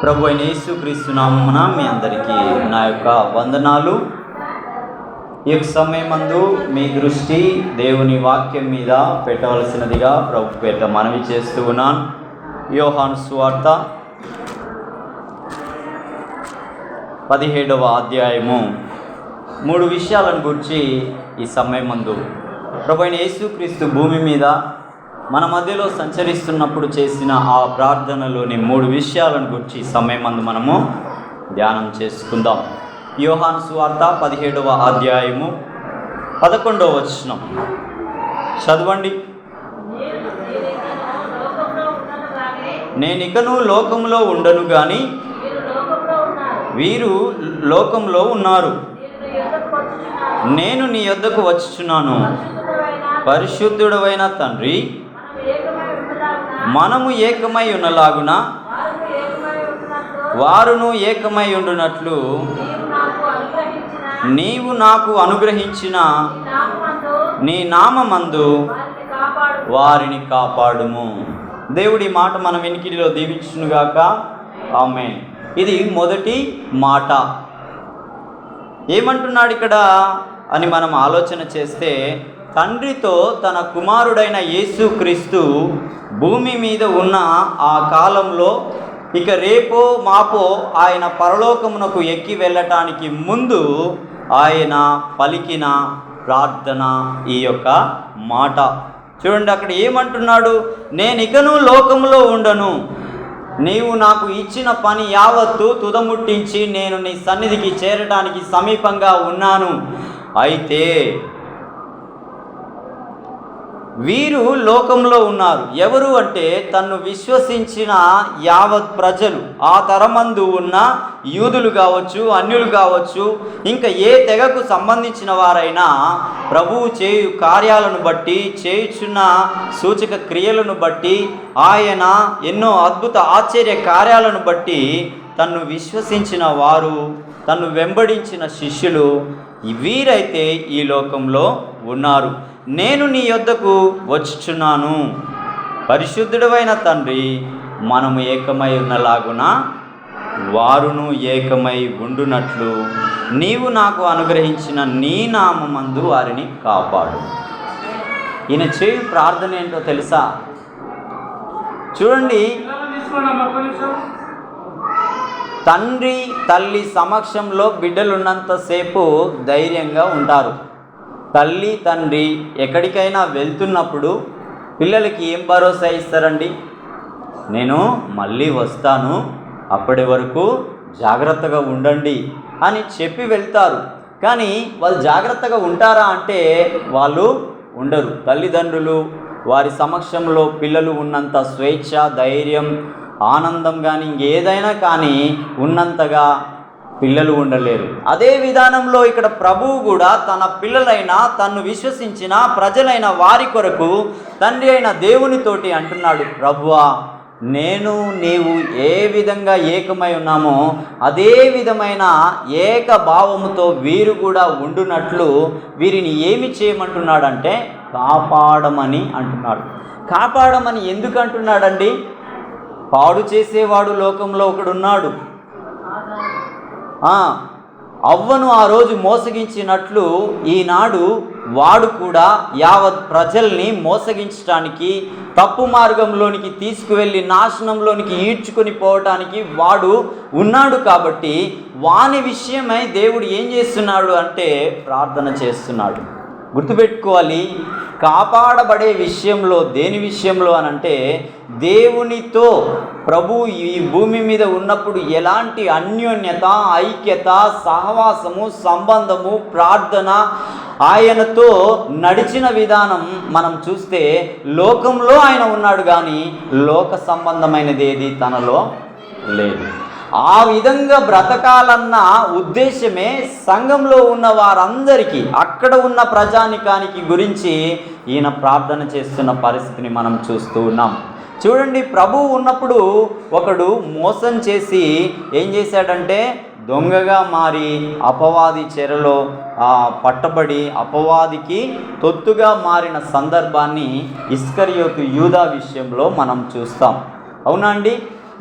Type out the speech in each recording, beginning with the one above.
ప్రభు అయిన యేసుక్రీస్తు నామమున మీ అందరికీ నా యొక్క వందనాలు. ఈ యొక్క సమయమందు మీ దృష్టి దేవుని వాక్యం మీద పెట్టవలసినదిగా ప్రభు పేట మనవి చేస్తూ ఉన్నాను. యోహాను సువార్త పదిహేడవ అధ్యాయము. మూడు విషయాలను గురించి ఈ సమయమందు. ప్రభు అయిన యేసుక్రీస్తు భూమి మీద మన మధ్యలో సంచరిస్తున్నప్పుడు చేసిన ఆ ప్రార్థనలోని మూడు విషయాలను గురించి సమయమందు మనము ధ్యానం చేసుకుందాం. యోహాను సువార్త పదిహేడవ అధ్యాయము పదకొండవ వచనం. చదవండి. నేనికను లోకంలో ఉండను కానీ వీరు లోకంలో ఉన్నారు. నేను నీ యొద్దకు వచ్చుచున్నాను. పరిశుద్ధుడవైన తండ్రి మనము ఏకమై ఉన్నలాగున వారును ఏకమై ఉండునట్లు నీవు నాకు అనుగ్రహించిన నీ నామందు వారిని కాపాడుము. దేవుడి మాట మన వెనికిడిలో దీవించునుగాక. ఆమె ఇది మొదటి మాట. ఏమంటున్నాడు ఇక్కడ అని మనం ఆలోచన చేస్తే తండ్రితో తన కుమారుడైన యేసుక్రీస్తు భూమి మీద ఉన్న ఆ కాలంలో ఇక రేపో మాపో ఆయన పరలోకమునకు ఎక్కి వెళ్ళటానికి ముందు ఆయన పలికిన ప్రార్థన ఈ యొక్క మాట. చూడండి అక్కడ ఏమంటున్నాడు? నేను ఇకను లోకంలో ఉండను. నీవు నాకు ఇచ్చిన పని యావత్తు తుదముట్టించి నేను నీ సన్నిధికి చేరడానికి సమీపంగా ఉన్నాను. అయితే వీరు లోకంలో ఉన్నారు. ఎవరు అంటే తన్ను విశ్వసించిన యావత్ ప్రజలు. ఆ తరమందు ఉన్న యూదులు కావచ్చు అన్యులు కావచ్చు ఇంకా ఏ తెగకు సంబంధించిన వారైనా ప్రభువు చేయు కార్యాలను బట్టి చేయుచున్న సూచక క్రియలను బట్టి ఆయన ఎన్నో అద్భుత ఆశ్చర్య కార్యాలను బట్టి తన్ను విశ్వసించిన వారు తన్ను వెంబడించిన శిష్యులు వీరైతే ఈ లోకంలో ఉన్నారు. నేను నీ యొద్దకు వచ్చుచున్నాను. పరిశుద్ధుడమైన తండ్రి మనము ఏకమై ఉన్నలాగున వారును ఏకమై ఉండునట్లు నీవు నాకు అనుగ్రహించిన నీ నామందు వారిని కాపాడు. ఈయన చేయు ప్రార్థన ఏంటో తెలుసా? చూడండి. తండ్రి తల్లి సమక్షంలో బిడ్డలున్నంతసేపు ధైర్యంగా ఉంటారు. తల్లి తండ్రి ఎక్కడికైనా వెళ్తున్నప్పుడు పిల్లలకి ఏం భరోసా ఇస్తారండి? నేను మళ్ళీ వస్తాను. అప్పటి వరకు జాగ్రత్తగా ఉండండి అని చెప్పి వెళ్తారు. కానీ వాళ్ళు జాగ్రత్తగా ఉంటారా అంటే వాళ్ళు ఉండరు. తల్లిదండ్రులు వారి సమక్షంలో పిల్లలు ఉన్నంత స్వేచ్ఛ ధైర్యం ఆనందం కానీ ఇంకేదైనా కానీ ఉన్నంతగా పిల్లలు ఉండలేరు. అదే విధానంలో ఇక్కడ ప్రభువు కూడా తన పిల్లలైన తన్ను విశ్వసించిన ప్రజలైన వారి కొరకు తండ్రి అయిన దేవునితోటి అంటున్నాడు ప్రభువా నేను నీవు ఏ విధంగా ఏకమై ఉన్నామో అదే విధమైన ఏక భావముతో వీరు కూడా ఉండునట్లు వీరిని ఏమి చేయమంటున్నాడంటే కాపాడమని అంటున్నాడు. కాపాడమని ఎందుకు అంటున్నాడండి? పాడు చేసేవాడు లోకంలో ఒకడున్నాడు. అవ్వను ఆ రోజు మోసగించినట్లు ఈనాడు వాడు కూడా యావత్ ప్రజల్ని మోసగించడానికి తప్పు మార్గంలోనికి తీసుకువెళ్ళి నాశనంలోనికి ఈడ్చుకొని పోవటానికి వాడు ఉన్నాడు కాబట్టి వాని విషయమై దేవుడు ఏం చేస్తున్నాడు అంటే ప్రార్థన చేస్తున్నాడు. గుర్తుపెట్టుకోవాలి. కాపాడబడే విషయంలో దేని విషయంలో అని అంటే దేవునితో ప్రభు ఈ భూమి మీద ఉన్నప్పుడు ఎలాంటి అన్యోన్యత ఐక్యత సహవాసము సంబంధము ప్రార్థన ఆయనతో నడిచిన విధానం మనం చూస్తే లోకంలో ఆయన ఉన్నాడు కానీ లోక సంబంధమైనది ఏది తనలో లేదు. ఆ విధంగా బ్రతకాలన్న ఉద్దేశమే సంఘంలో ఉన్న వారందరికీ అక్కడ ఉన్న ప్రజానికానికి గురించి ఈయన ప్రార్థన చేస్తున్న పరిస్థితిని మనం చూస్తూ ఉన్నాం. చూడండి ప్రభు ఉన్నప్పుడు ఒకడు మోసం చేసి ఏం చేశాడంటే దొంగగా మారి అపవాది చెరలో పట్టబడి అపవాదికి తొత్తుగా మారిన సందర్భాన్ని ఇస్కరియోతు యూదా విషయంలో మనం చూస్తాం. అవునా అండి?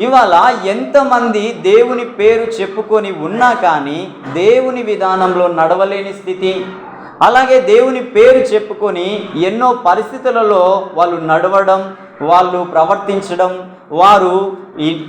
ఇవాళ ఎంతమంది దేవుని పేరు చెప్పుకొని ఉన్నా కానీ దేవుని విధానంలో నడవలేని స్థితి. అలాగే దేవుని పేరు చెప్పుకొని ఎన్నో పరిస్థితులలో వాళ్ళు నడవడం వాళ్ళు ప్రవర్తించడం వారు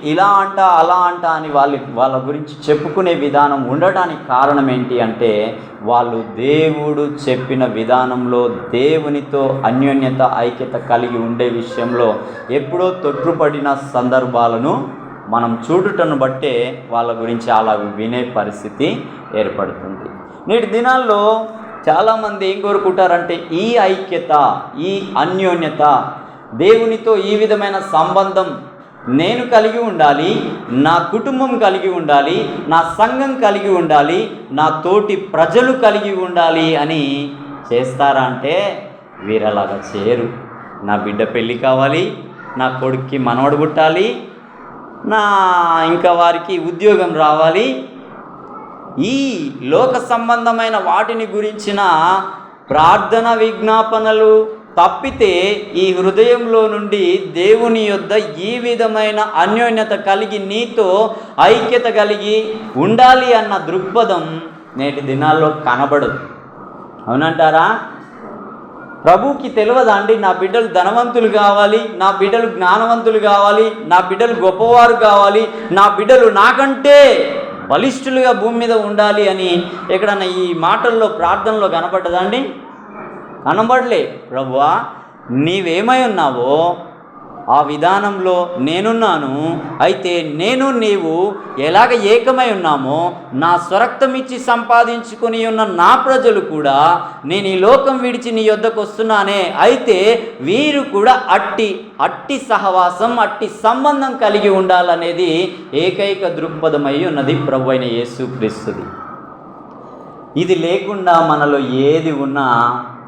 ఇలా అంట అలా అంట అని వాళ్ళ వాళ్ళ గురించి చెప్పుకునే విధానం ఉండటానికి కారణం ఏంటి అంటే వాళ్ళు దేవుడు చెప్పిన విధానంలో దేవునితో అన్యోన్యత ఐక్యత కలిగి ఉండే విషయంలో ఎప్పుడో తొట్టుపడిన సందర్భాలను మనం చూడుటను బట్టే వాళ్ళ గురించి అలా వినే పరిస్థితి ఏర్పడుతుంది. నేటి దినాల్లో చాలామంది ఏం కోరుకుంటారంటే ఈ ఐక్యత ఈ అన్యోన్యత దేవునితో ఈ విధమైన సంబంధం నేను కలిగి ఉండాలి నా కుటుంబం కలిగి ఉండాలి నా సంఘం కలిగి ఉండాలి నా తోటి ప్రజలు కలిగి ఉండాలి అని చేస్తారా అంటే వీరలాగా చేయరు. నా బిడ్డ పెళ్ళి కావాలి నా కొడుక్కి మనవడు పుట్టాలి నా ఇంకా వారికి ఉద్యోగం రావాలి. ఈ లోక సంబంధమైన వాటిని గురించిన ప్రార్థన విజ్ఞాపనలు తప్పితే ఈ హృదయంలో నుండి దేవుని యొద్ద ఈ విధమైన అన్యోన్యత కలిగి నీతో ఐక్యత కలిగి ఉండాలి అన్న దృక్పథం నేటి దినాల్లో కనబడదు. అవునంటారా? ప్రభుకి తెలియదా అండి నా బిడ్డలు ధనవంతులు కావాలి నా బిడ్డలు జ్ఞానవంతులు కావాలి నా బిడ్డలు గొప్పవారు కావాలి నా బిడ్డలు నాకంటే బలిష్ఠులుగా భూమి మీద ఉండాలి అని ఎక్కడన్నా ఈ మాటల్లో ప్రార్థనలో కనపడ్డదండి? కనబడలే ప్రభువా నీవేమై ఉన్నావో ఆ విధానంలో నేనున్నాను. అయితే నేను నీవు ఎలాగ ఏకమై ఉన్నామో నా స్వరక్తం ఇచ్చి సంపాదించుకొని ఉన్న నా ప్రజలు కూడా నేను ఈ లోకం విడిచి నీ యొద్దకు వస్తున్నానే. అయితే వీరు కూడా అట్టి అట్టి సహవాసం అట్టి సంబంధం కలిగి ఉండాలనేది ఏకైక దృక్పథమై ఉన్నది ప్రభు అయిన యేసుక్రీస్తుది. ఇది లేకుండా మనలో ఏది ఉన్నా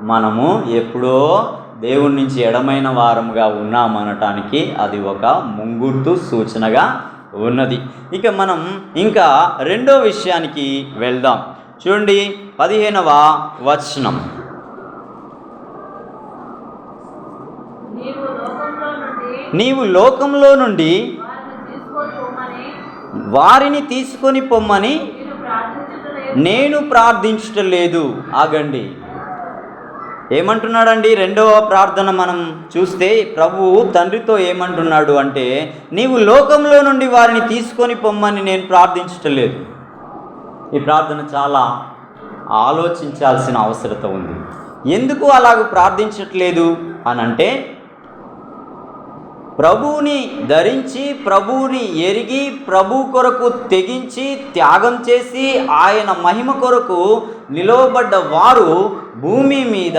మనము ఎప్పుడో దేవుడి నుంచి ఎడమైన వారముగా ఉన్నామనటానికి అది ఒక ముంగుర్తు సూచనగా ఉన్నది. ఇక మనం ఇంకా రెండో విషయానికి వెళ్దాం. చూడండి పదిహేనవ వచనం. నీవు లోకంలో నుండి వారిని తీసుకొని పొమ్మని. నేను నేను ప్రార్థించటలేదు ఆగండి. ఏమంటున్నాడండి? రెండవ ప్రార్థన మనం చూస్తే ప్రభువు తండ్రితో ఏమంటున్నాడు అంటే నీవు లోకంలో నుండి వారిని తీసుకొని పొమ్మని నేను ప్రార్థించటలేదు ఈ ప్రార్థన చాలా ఆలోచించాల్సిన అవసరత ఉంది. ఎందుకు అలాగ ప్రార్థించట్లేదు? అని అంటే ప్రభువుని ధరించి ప్రభువుని ఎరిగి ప్రభు కొరకు తెగించి త్యాగం చేసి ఆయన మహిమ కొరకు నిలవబడ్డ వారు భూమి మీద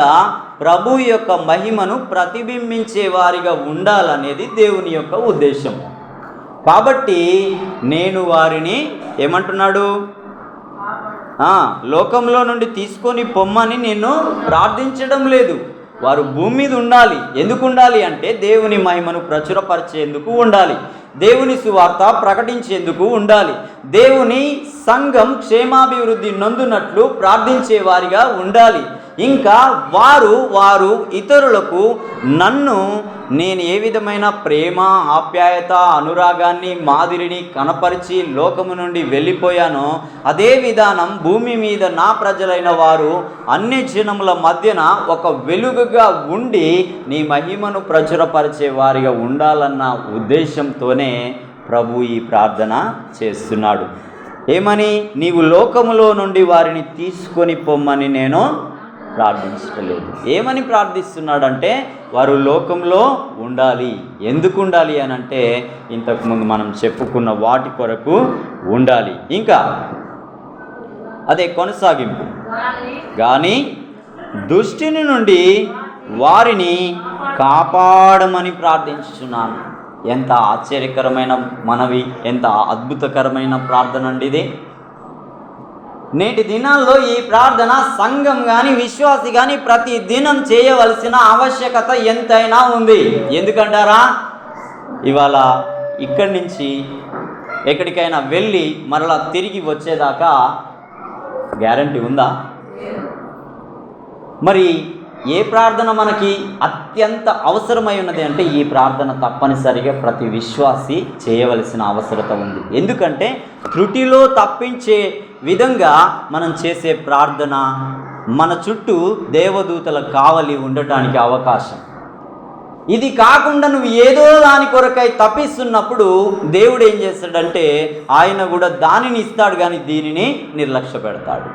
ప్రభు యొక్క మహిమను ప్రతిబింబించే వారిగా ఉండాలనేది దేవుని యొక్క ఉద్దేశం. కాబట్టి నేను వారిని ఏమంటున్నాడు? లోకంలో నుండి తీసుకొని పొమ్మని నేను ప్రార్థించడం లేదు. వారు భూమి మీద ఉండాలి. ఎందుకు ఉండాలి అంటే దేవుని మహిమను ప్రచురపరిచేందుకు ఉండాలి. దేవుని సువార్త ప్రకటించేందుకు ఉండాలి. దేవుని సంఘం క్షేమాభివృద్ధి నొందునట్లు ప్రార్థించే వారిగా ఉండాలి. ఇంకా వారు వారు ఇతరులకు నన్ను నేను ఏ విధమైన ప్రేమ ఆప్యాయత అనురాగాన్ని మాదిరిని కనపరిచి లోకము నుండి వెళ్ళిపోయానో అదే విధానం భూమి మీద నా ప్రజలైన వారు అన్ని జనముల మధ్యన ఒక వెలుగుగా ఉండి నీ మహిమను ప్రచురపరిచే వారిగా ఉండాలన్న ఉద్దేశంతోనే ప్రభు ఈ ప్రార్థన చేస్తున్నాడు. ఏమని? నీవు లోకములో నుండి వారిని తీసుకొని పొమ్మని నేను ప్రార్థించలేదు ఏమని ప్రార్థిస్తున్నాడంటే వారు లోకంలో ఉండాలి. ఎందుకు ఉండాలి అని అంటే ఇంతకుముందు మనం చెప్పుకున్న వాటి కొరకు ఉండాలి. ఇంకా అదే కొనసాగింపు. కానీ దుష్టిని నుండి వారిని కాపాడమని ప్రార్థించుతున్నాను ఎంత ఆశ్చర్యకరమైన మనవి ఎంత అద్భుతకరమైన ప్రార్థన అండి ఇది. నేటి దినాల్లో ఈ ప్రార్థన సంఘం కానీ విశ్వాసి కానీ ప్రతి దినం చేయవలసిన ఆవశ్యకత ఎంతైనా ఉంది. ఎందుకంటారా? ఇవాళ ఇక్కడి నుంచి ఎక్కడికైనా వెళ్ళి మరలా తిరిగి వచ్చేదాకా గ్యారంటీ ఉందా? మరి ఏ ప్రార్థన మనకి అత్యంత అవసరమై ఉన్నది అంటే ఈ ప్రార్థన తప్పనిసరిగా ప్రతి విశ్వాసి చేయవలసిన అవసరత ఉంది. ఎందుకంటే త్రుటిలో తప్పించే విధంగా మనం చేసే ప్రార్థన మన చుట్టూ దేవదూతల కావలి ఉండటానికి అవకాశం. ఇది కాకుండా నువ్వు ఏదో దాని కొరకై తప్పిస్తున్నప్పుడు దేవుడు ఏం చేస్తాడంటే ఆయన కూడా దానిని ఇస్తాడు కానీ దీనిని నిర్లక్ష్య పెడతాడు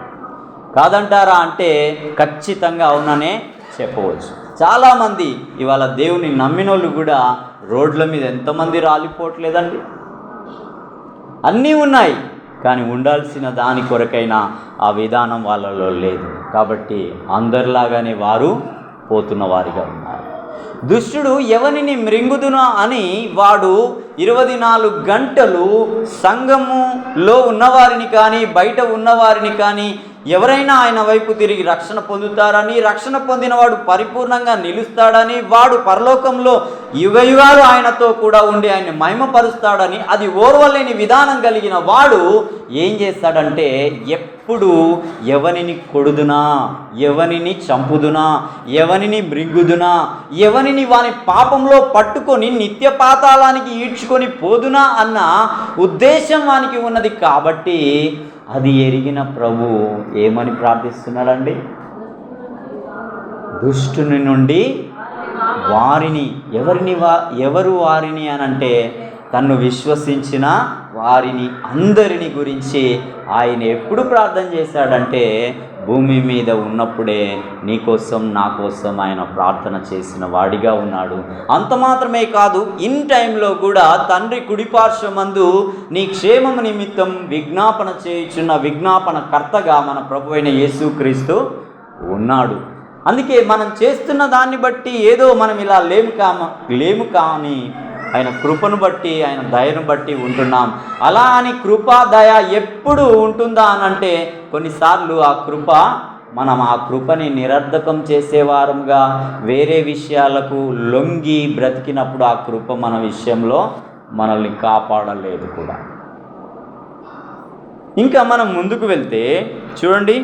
కాదంటారా అంటే ఖచ్చితంగా అవుననే చెప్పవచ్చు. చాలామంది ఇవాళ దేవుని నమ్మినోళ్ళు కూడా రోడ్ల మీద ఎంతమంది రాలిపోవట్లేదండి? అన్నీ ఉన్నాయి. కానీ ఉండాల్సిన దాని కొరకైనా ఆ విధానం వాళ్ళలో లేదు. కాబట్టి అందరిలాగానే వారు పోతున్న వారిగా ఉన్నారు. దుష్టుడు ఎవరిని మృంగుదునా అని వాడు ఇరవై నాలుగు గంటలు సంఘములో ఉన్నవారిని కానీ బయట ఉన్నవారిని కానీ ఎవరైనా ఆయన వైపు తిరిగి రక్షణ పొందుతారని రక్షణ పొందినవాడు పరిపూర్ణంగా నిలుస్తాడని వాడు పరలోకంలో యుగయుగాలు ఆయనతో కూడా ఉండి ఆయన మహిమపరుస్తాడని అది ఓర్వలేని విధానం కలిగిన వాడు ఏం చేస్తాడంటే ఎప్పుడు ఎవనిని కొడుదునా ఎవనిని చంపుదునా ఎవనిని మృంగుదునా ఎవనిని వాని పాపంలో పట్టుకొని నిత్య పాతాళానికి ఈడ్చుకొని పోదునా అన్న ఉద్దేశం వానికి ఉన్నది కాబట్టి అది ఎరిగిన ప్రభు ఏమని ప్రార్థిస్తున్నాడండి? దుష్టుని నుండి వారిని ఎవరిని వా ఎవరు వారిని అని అంటే తన్ను విశ్వసించిన వారిని అందరిని గురించి ఆయన ఎప్పుడు ప్రార్థన చేశాడంటే భూమి మీద ఉన్నప్పుడే నీకోసం నా కోసం ఆయన ప్రార్థన చేసిన వాడిగా ఉన్నాడు. అంత మాత్రమే కాదు ఇన్ టైంలో కూడా తండ్రి కుడిపార్శ్వమందు నీ క్షేమం నిమిత్తం విజ్ఞాపన చేయుచున్న విజ్ఞాపన కర్తగా మన ప్రభు అయిన యేసుక్రీస్తు ఉన్నాడు. అందుకే మనం చేస్తున్న దాన్ని బట్టి ఏదో మనం ఇలా లేము కామ లేము కానీ ఆయన కృపను బట్టి ఆయన దయను బట్టి ఉంటున్నాం. అలా అని కృప దయ ఎప్పుడు ఉంటుందా అని అంటే కొన్నిసార్లు ఆ కృప మనం ఆ కృపని నిరర్ధకం చేసేవారంగా వేరే విషయాలకు లొంగి బ్రతికినప్పుడు ఆ కృప మన విషయంలో మనల్ని కాపాడలేదు కూడా. ఇంకా మనం ముందుకు వెళ్తే చూడండి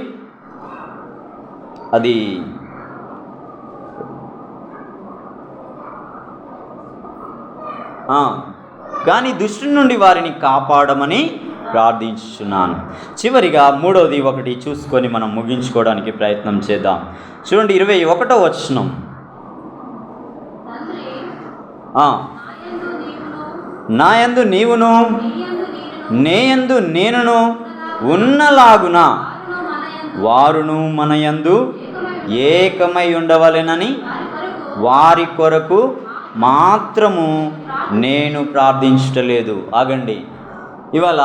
అది కానీ దుష్టు నుండి వారిని కాపాడమని ప్రార్థించున్నాను చివరిగా మూడవది ఒకటి చూసుకొని మనం ముగించుకోవడానికి ప్రయత్నం చేద్దాం. చూడండి ఇరవై ఒకటో వచనం. నాయందు నీవును నేనును నేయందు నేనును ఉన్నలాగున? వారును మనయందు ఏకమై ఉండవలెనని వారి కొరకు మాత్రము నేను ప్రార్థించటలేదు. ఆగండి. ఇవాళ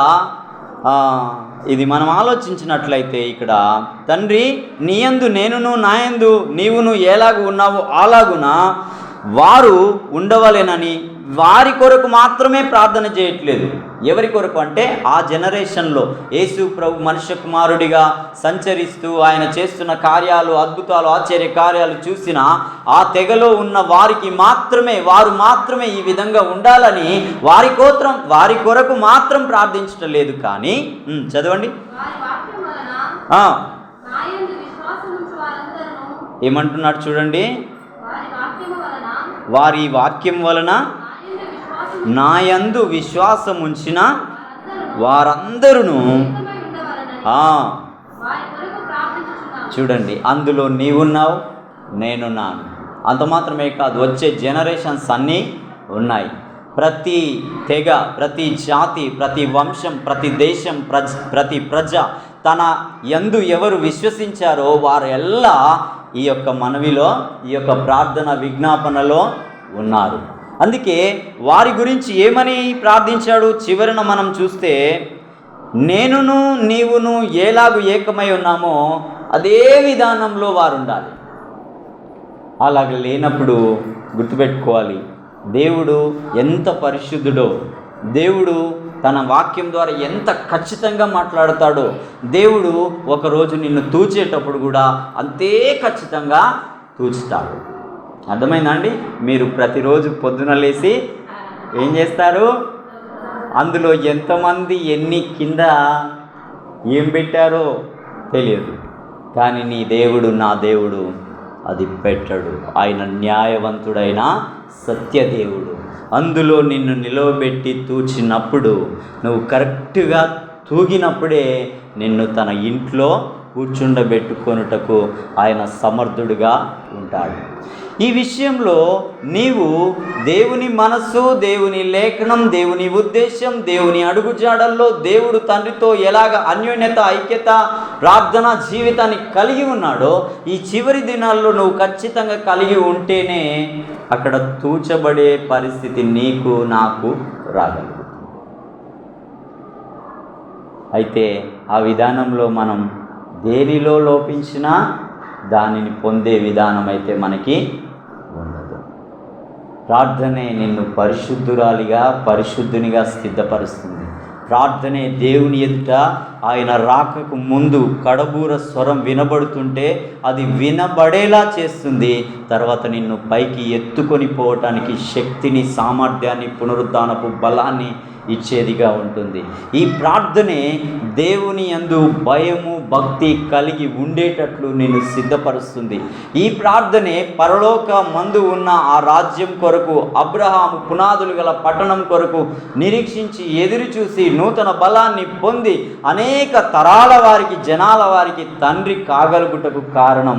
ఇది మనం ఆలోచించినట్లయితే ఇక్కడ తండ్రి నీయందు నేనును నాయందు నీవును ఎలాగ ఉన్నావో అలాగున వారు ఉండవలేనని వారి కొరకు మాత్రమే ప్రార్థన చేయట్లేదు. ఎవరి కొరకు అంటే ఆ జనరేషన్లో యేసు ప్రభు మనుష్య కుమారుడిగా సంచరిస్తూ ఆయన చేస్తున్న కార్యాలు అద్భుతాలు ఆశ్చర్య కార్యాలు చూసిన ఆ తెగలో ఉన్న వారికి మాత్రమే వారు మాత్రమే ఈ విధంగా ఉండాలని వారి కోత్రం వారి కొరకు మాత్రం ప్రార్థించటం లేదు కానీ చదవండి. ఏమంటున్నాడు చూడండి. వారి వాక్యం వలన నాయందు విశ్వాసముంచిన విశ్వాసం ఉంచిన వారందరూ చూడండి అందులో నీవున్నావు నేనున్నాను. అంత మాత్రమే కాదు వచ్చే జనరేషన్స్ అన్నీ ఉన్నాయి. ప్రతి తెగ ప్రతి జాతి ప్రతి వంశం ప్రతి దేశం ప్రజ ప్రతి ప్రజ తన ఎందు ఎవరు విశ్వసించారో వారెల్లా ఈ యొక్క మనవిలో ఈ యొక్క ప్రార్థన విజ్ఞాపనలో ఉన్నారు. అందుకే వారి గురించి ఏమని ప్రార్థించాడు? చివరిన మనం చూస్తే నేనును నీవును ఏలాగు ఏకమై ఉన్నామో అదే విధానంలో వారు ఉండాలి అలాగ లేనప్పుడు గుర్తుపెట్టుకోవాలి దేవుడు ఎంత పరిశుద్ధుడో దేవుడు తన వాక్యం ద్వారా ఎంత ఖచ్చితంగా మాట్లాడతాడో దేవుడు ఒకరోజు నిన్ను తూచేటప్పుడు కూడా అంతే ఖచ్చితంగా తూచుతాడు. అర్థమైందండి మీరు ప్రతిరోజు పొద్దున లేచి ఏం చేస్తారు? అందులో ఎంతమంది ఎన్ని కింద ఏం పెట్టారో తెలియదు. కానీ నీ దేవుడు నా దేవుడు అది పెట్టడు. ఆయన న్యాయవంతుడైన సత్యదేవుడు. అందులో నిన్ను నిలవబెట్టి తూచినప్పుడు నువ్వు కరెక్ట్గా తూగినప్పుడే నిన్ను తన ఇంట్లో కూర్చుండబెట్టుకొనుటకు ఆయన సమర్థుడిగా ఉంటాడు. ఈ విషయంలో నీవు దేవుని మనస్సు దేవుని లేఖనం దేవుని ఉద్దేశం దేవుని అడుగుజాడల్లో దేవుడు తండ్రితో ఎలాగ అన్యోన్యత ఐక్యత ప్రార్థన జీవితాన్ని కలిగి ఉన్నాడో ఈ చివరి దినాల్లో నువ్వు ఖచ్చితంగా కలిగి ఉంటేనే అక్కడ తూచబడే పరిస్థితి నీకు నాకు రాగలుగుతుంది. అయితే ఆ విధానంలో మనం దేనిలో లోపించినా దానిని పొందే విధానం అయితే మనకి ఉండదు. ప్రార్థనే నిన్ను పరిశుద్ధురాలిగా పరిశుద్ధునిగా సిద్ధపరుస్తుంది. ప్రార్థనే దేవుని ఎదుట ఆయన రాకకు ముందు కడబూర స్వరం వినబడుతుంటే అది వినబడేలా చేస్తుంది. తర్వాత నిన్ను పైకి ఎత్తుకొని పోవటానికి శక్తిని సామర్థ్యాన్ని పునరుద్ధానపు బలాన్ని ఇచ్చేదిగా ఉంటుంది. ఈ ప్రార్థనే దేవుని యందు భయము భక్తి కలిగి ఉండేటట్లు నేను సిద్ధపరుస్తుంది. ఈ ప్రార్థనే పరలోక మందు ఉన్న ఆ రాజ్యం కొరకు అబ్రహాము పునాదులు గల పట్టణం కొరకు నిరీక్షించి ఎదురు చూసి నూతన బలాన్ని పొంది అనేక అనేక తరాల వారికి జనాల వారికి తండ్రి కాగలుగుటకు కారణం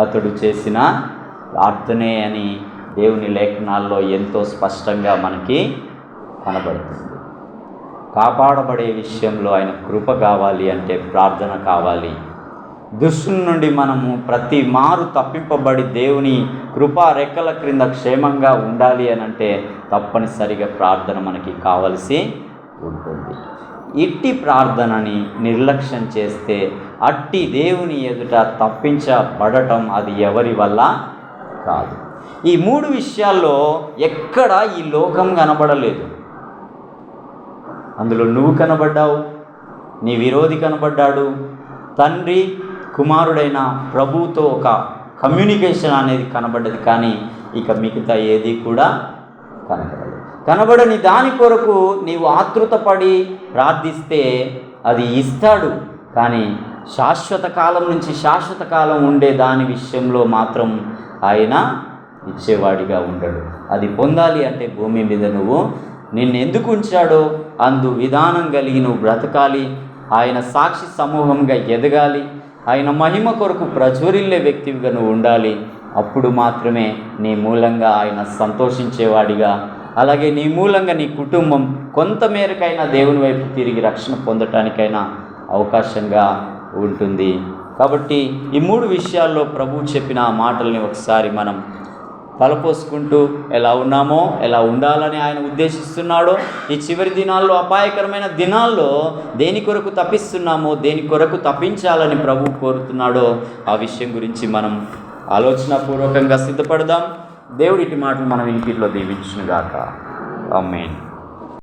అతడు చేసిన ప్రార్థనే అని దేవుని లేఖనాల్లో ఎంతో స్పష్టంగా మనకి కనబడుతుంది. కాపాడబడే విషయంలో ఆయన కృప కావాలి అంటే ప్రార్థన కావాలి. దుష్టుల నుండి మనము ప్రతి మారు తప్పింపబడి దేవుని కృపా రెక్కల క్రింద క్షేమంగా ఉండాలి అని అంటే తప్పనిసరిగా ప్రార్థన మనకి కావలసి ఉంటుంది. ఇట్టి ప్రార్థనని నిర్లక్ష్యం చేస్తే అట్టి దేవుని ఎదుట తప్పించబడటం అది ఎవరి వల్ల కాదు. ఈ మూడు విషయాల్లో ఎక్కడ ఈ లోకం కనబడలేదు. అందులో నువ్వు కనబడ్డావు నీ విరోధి కనబడ్డాడు తండ్రి కుమారుడైన ప్రభుతో ఒక కమ్యూనికేషన్ అనేది కనబడ్డది కానీ ఇక మిగతా ఏది కూడా కనబడదు కనబడని దాని కొరకు నీవు ఆతృతపడి ప్రార్థిస్తే అది ఇస్తాడు. కానీ శాశ్వత కాలం నుంచి శాశ్వత కాలం ఉండే దాని విషయంలో మాత్రం ఆయన ఇచ్చేవాడిగా ఉండడు. అది పొందాలి అంటే భూమి మీద నువ్వు నిన్ను ఎందుకు ఉంచాడో అందు విధానం కలిగి నువ్వు బ్రతకాలి. ఆయన సాక్షి సమూహంగా ఎదగాలి. ఆయన మహిమ కొరకు ప్రజ్వరిల్లే వ్యక్తిగా నువ్వు ఉండాలి. అప్పుడు మాత్రమే నీ మూలంగా ఆయన సంతోషించేవాడిగా అలాగే నీ మూలంగా నీ కుటుంబం కొంతమేరకైనా దేవుని వైపు తిరిగి రక్షణ పొందటానికైనా అవకాశంగా ఉంటుంది. కాబట్టి ఈ మూడు విషయాల్లో ప్రభు చెప్పిన ఆ మాటల్ని ఒకసారి మనం తలపోసుకుంటూ ఎలా ఉన్నామో ఎలా ఉండాలని ఆయన ఉద్దేశిస్తున్నాడో ఈ చివరి దినాల్లో అపాయకరమైన దినాల్లో దేని కొరకు తప్పిస్తున్నామో దేని కొరకు తప్పించాలని ప్రభు కోరుతున్నాడో ఆ విషయం గురించి మనం ఆలోచనాపూర్వకంగా సిద్ధపడదాం. దేవుడి ఇటు మాటలు మనం ఇంటిలో దీవించునుగాక. అమ్మేన్